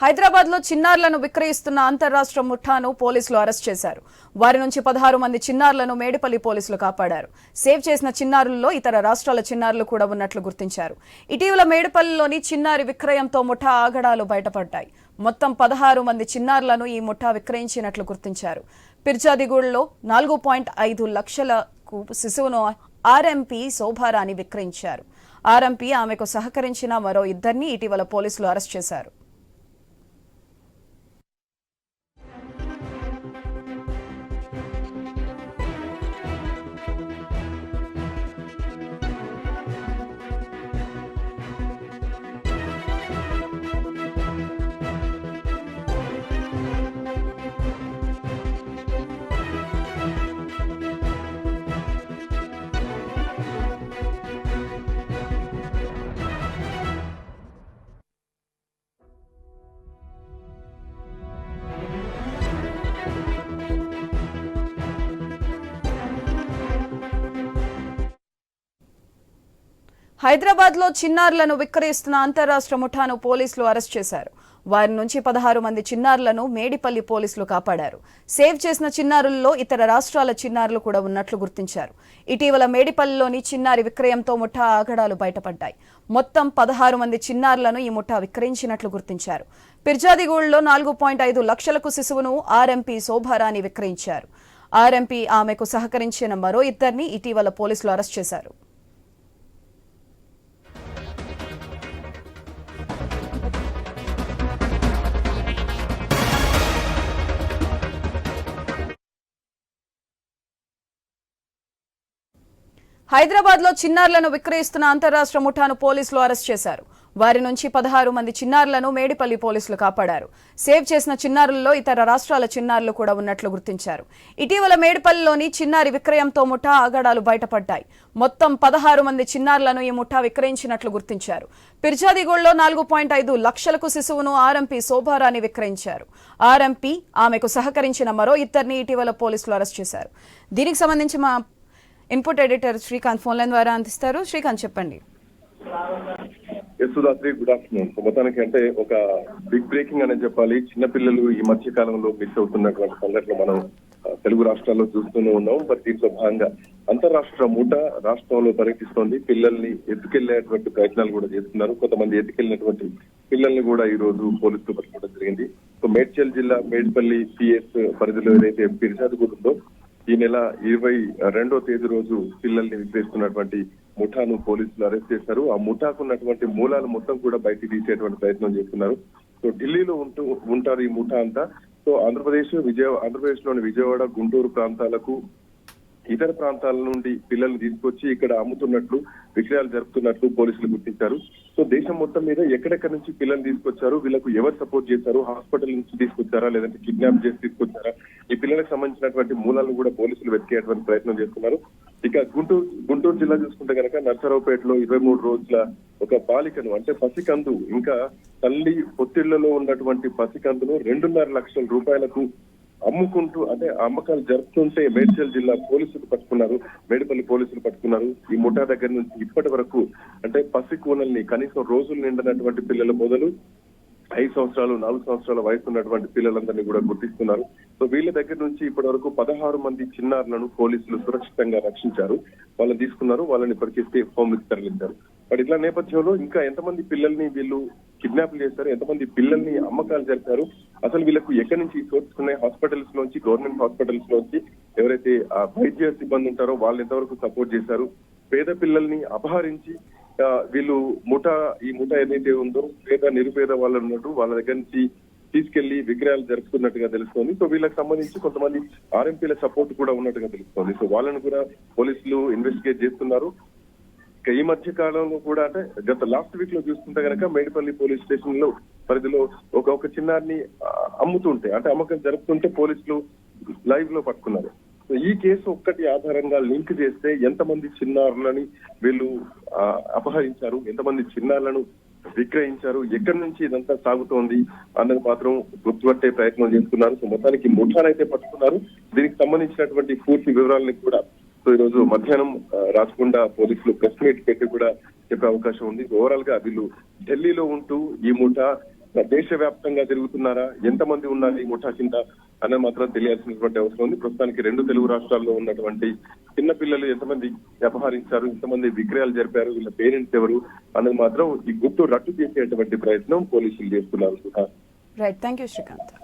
హైదరాబాద్లో చిన్నారులను విక్రయిస్తున్న అంతర్రాష్ట్ర ముఠాను పోలీసులు అరెస్ట్ చేశారు. వారి నుంచి పదహారు మంది చిన్నారులను మేడిపల్లి పోలీసులు కాపాడారు. సేవ్ చేసిన చిన్నారుల్లో ఇతర రాష్ట్రాల చిన్నారులు కూడా ఉన్నట్లు గుర్తించారు. ఇటీవల మేడిపల్లిలోని చిన్నారి విక్రయంతో ముఠా ఆగడాలు బయటపడ్డాయి. మొత్తం పదహారు మంది చిన్నారులను ఈ ముఠా విక్రయించినట్లు గుర్తించారు. పిర్చాదిగూడలో నాలుగు పాయింట్ ఐదు లక్షలకు శిశువును ఆర్ఎంపీ శోభారాణి విక్రయించారు. ఆర్ఎంపీ ఆమెకు సహకరించిన మరో ఇద్దరిని ఇటీవల పోలీసులు అరెస్ట్ చేశారు. హైదరాబాద్లో చిన్నారులను విక్రయిస్తున్న అంతరాష్ట్ర ముఠాను పోలీసులు అరెస్ట్ చేశారు. వారి నుంచి పదహారు మంది చిన్నారులను మేడిపల్లి పోలీసులు కాపాడారు. సేవ్ చేసిన చిన్నారుల్లో ఇతర రాష్ట్రాల చిన్నారులు కూడా ఉన్నట్లు గుర్తించారు. ఇటీవల మేడిపల్లిలోని చిన్నారి విక్రయంతో ముఠా ఆగడాలు బయటపడ్డాయి. మొత్తం పదహారు మంది చిన్నారులను ఈ ముఠా విక్రయించినట్లు గుర్తించారు. పిర్జాదిగూడలో నాలుగు పాయింట్ ఐదు లక్షలకు శిశువును ఆర్ఎంపీ శోభారాణి విక్రయించారు. ఆర్ఎంపీ ఆమెకు సహకరించిన మరో ఇద్దరిని ఇటీవల పోలీసులు అరెస్ట్ చేశారు. హైదరాబాద్లో చిన్నారులను విక్రయిస్తున్న అంతరాష్ట్ర ముఠాను పోలీసులు అరెస్ట్ చేశారు. వారి నుంచి పదహారు మంది చిన్నారులను మేడిపల్లి పోలీసులు కాపాడారు. సేవ్ చేసిన చిన్నారుల్లో ఇతర రాష్ట్రాల చిన్నారులు కూడా ఉన్నట్లు గుర్తించారు. ఇటీవల మేడిపల్లిలోని చిన్నారి విక్రయంతో ముఠా ఆగడాలు బయటపడ్డాయి. మొత్తం పదహారు మంది చిన్నారులను ఈ ముఠా విక్రయించినట్లు గుర్తించారు. పిర్జాదిగూడలో నాలుగు పాయింట్ ఐదు లక్షలకు శిశువును ఆర్ఎంపీ శోభారాణి విక్రయించారు. ఆర్ఎంపీ ఆమెకు సహకరించిన మరో ఇద్దరిని ఇటీవల పోలీసులు అరెస్ట్ చేశారు. దీనికి సంబంధించి మా input editor Srikanth phone line ద్వారా అందిస్తారు. శ్రీకాంత్ చెప్పండి. యశోదాత్రి గుడ్ ఆఫ్టర్నూన్ సో మొత్తానికి అంటే ఒక బిగ్ బ్రేకింగ్ అనేది చెప్పాలి. చిన్నపిల్లలు ఈ మధ్య కాలంలో మిస్ అవుతున్నటువంటి సంఘటనలు మనం తెలుగు రాష్ట్రాల్లో చూస్తూనే ఉన్నాం. మరి దీంట్లో భాగంగా అంతరాష్ట్ర మూట రాష్ట్రంలో పర్యటిస్తోంది. పిల్లల్ని ఎత్తుకెళ్ళేటువంటి ప్రయత్నాలు కూడా చేస్తున్నారు. కొంతమంది ఎత్తుకెళ్ళినటువంటి పిల్లల్ని కూడా ఈ రోజు పోలీసులు పట్టుకోవడం జరిగింది. సో మేడ్చల్ జిల్లా మేడ్పల్లి పిఎస్ పరిధిలో ఏదైతే ఫిర్యాదు ఉందో ఈ నెల ఇరవై రెండో తేదీ రోజు పిల్లల్ని విక్రయిస్తున్నటువంటి ముఠాను పోలీసులు అరెస్ట్ చేశారు. ఆ ముఠాకు ఉన్నటువంటి మూలాలు మొత్తం కూడా బయటికి తీసేటువంటి ప్రయత్నం చేస్తున్నారు. సో ఢిల్లీలో ఉంటూ ఉంటారు ఈ ముఠా అంతా. సో ఆంధ్రప్రదేశ్ విజయ ఆంధ్రప్రదేశ్లోని విజయవాడ గుంటూరు ప్రాంతాలకు ఇతర ప్రాంతాల నుండి పిల్లల్ని తీసుకొచ్చి ఇక్కడ అమ్ముతున్నట్లు విక్రయాలు జరుపుతున్నట్లు పోలీసులు గుర్తించారు. సో దేశం మొత్తం మీద ఎక్కడెక్కడ నుంచి పిల్లల్ని తీసుకొచ్చారు వీళ్ళకు ఎవరు సపోర్ట్ చేశారు హాస్పిటల్ నుంచి తీసుకొచ్చారా లేదంటే కిడ్నాప్ చేసి తీసుకొచ్చారా ఈ పిల్లలకు సంబంధించినటువంటి మూలాలను కూడా పోలీసులు వెతికేటువంటి ప్రయత్నం చేస్తున్నారు. ఇక గుంటూరు గుంటూరు జిల్లా చూసుకుంటే కనుక నర్సరావుపేటలో ఇరవై మూడు రోజుల ఒక బాలికను అంటే పసికందు ఇంకా తల్లి పొత్తిళ్ళలో ఉన్నటువంటి పసికందును రెండున్నర లక్షల రూపాయలకు అమ్ముకుంటూ అంటే అమ్మకాలు జరుపుతుంటే మేడ్చల్ జిల్లా పోలీసులు పట్టుకున్నారు మేడిపల్లి పోలీసులు పట్టుకున్నారు. ఈ ముఠా దగ్గర నుంచి ఇప్పటి వరకు అంటే పసి కూనల్ని కనీసం రోజులు నిండినటువంటి పిల్లల మొదలు ఐదు సంవత్సరాలు నాలుగు సంవత్సరాల వయసు ఉన్నటువంటి పిల్లలందరినీ కూడా గుర్తిస్తున్నారు. సో వీళ్ళ దగ్గర నుంచి ఇప్పటి వరకు పదహారు మంది చిన్నారులను పోలీసులు సురక్షితంగా రక్షించారు. వాళ్ళని తీసుకున్నారు వాళ్ళని ఇప్పటికీ సేఫ్ హోమ్ తరలించారు. బట్ ఇట్లా నేపథ్యంలో ఇంకా ఎంతమంది పిల్లల్ని వీళ్ళు కిడ్నాప్లు చేశారు ఎంతమంది పిల్లల్ని అమ్మకాలు జరిపారు అసలు వీళ్ళకు ఎక్కడి నుంచి సోర్స్ ఉన్నాయి హాస్పిటల్స్ లోంచి గవర్నమెంట్ హాస్పిటల్స్ లోంచి ఎవరైతే వైద్య సిబ్బంది ఉంటారో వాళ్ళు ఎంతవరకు సపోర్ట్ చేశారు? పేద పిల్లల్ని అపహరించి వీళ్ళు ముఠా ఈ ముఠా ఏదైతే ఉందో పేద నిరుపేద వాళ్ళు ఉన్నట్టు వాళ్ళ దగ్గర నుంచి తీసుకెళ్ళి విగ్రహాలు జరుపుతున్నట్టుగా తెలుస్తోంది. సో వీళ్ళకి సంబంధించి కొంతమంది ఆర్ఎంపీల సపోర్ట్ కూడా ఉన్నట్టుగా తెలుస్తోంది. సో వాళ్ళని కూడా పోలీసులు ఇన్వెస్టిగేట్ చేస్తున్నారు. ఇక ఈ మధ్య కాలంలో కూడా అంటే గత లాస్ట్ వీక్లో చూస్తుంటే కనుక మేడిపల్లి పోలీస్ స్టేషన్లో పరిధిలో ఒక ఒక చిన్నారిని అమ్ముతుంటే అంటే అమ్మకం జరుపుతుంటే పోలీసులు లైవ్లో పట్టుకున్నారు. సో ఈ కేసు ఒక్కటి ఆధారంగా లింక్ చేస్తే ఎంతమంది చిన్నారులని వీళ్ళు ఆ, అపహరించారు ఎంతమంది చిన్నారులను విక్రయించారు ఎక్కడి నుంచి ఇదంతా సాగుతోంది అన్నది మాత్రం గుర్తుపట్టే ప్రయత్నం చేస్తున్నారు. సో మొత్తానికి ముఠానైతే పట్టుకున్నారు. దీనికి సంబంధించినటువంటి పూర్తి వివరాలని కూడా సో ఈ రోజు మధ్యాహ్నం రాచకొండ పోలీసులు ప్రెస్ మీట్ పెట్టి కూడా చెప్పే అవకాశం ఉంది. ఓవరాల్గా వీళ్ళు ఢిల్లీలో ఉంటూ ఈ ముఠ దేశవ్యాప్తంగా తిరుగుతున్నారా? ఎంతమంది ఉన్నారు ఈ ముఠా కింద అనేది మాత్రం తెలియాల్సినటువంటి అవసరం ఉంది. ప్రస్తుతానికి రెండు తెలుగు రాష్ట్రాల్లో ఉన్నటువంటి చిన్న పిల్లలు ఎంతమంది వ్యవహరించారు ఎంతమంది విక్రయాలు జరిపారు వీళ్ళ పేరెంట్స్ ఎవరు అనేది మాత్రం ఈ గుట్టు రట్టు చేసేటువంటి ప్రయత్నం పోలీసులు చేస్తున్నారు. Right thank you Srikanth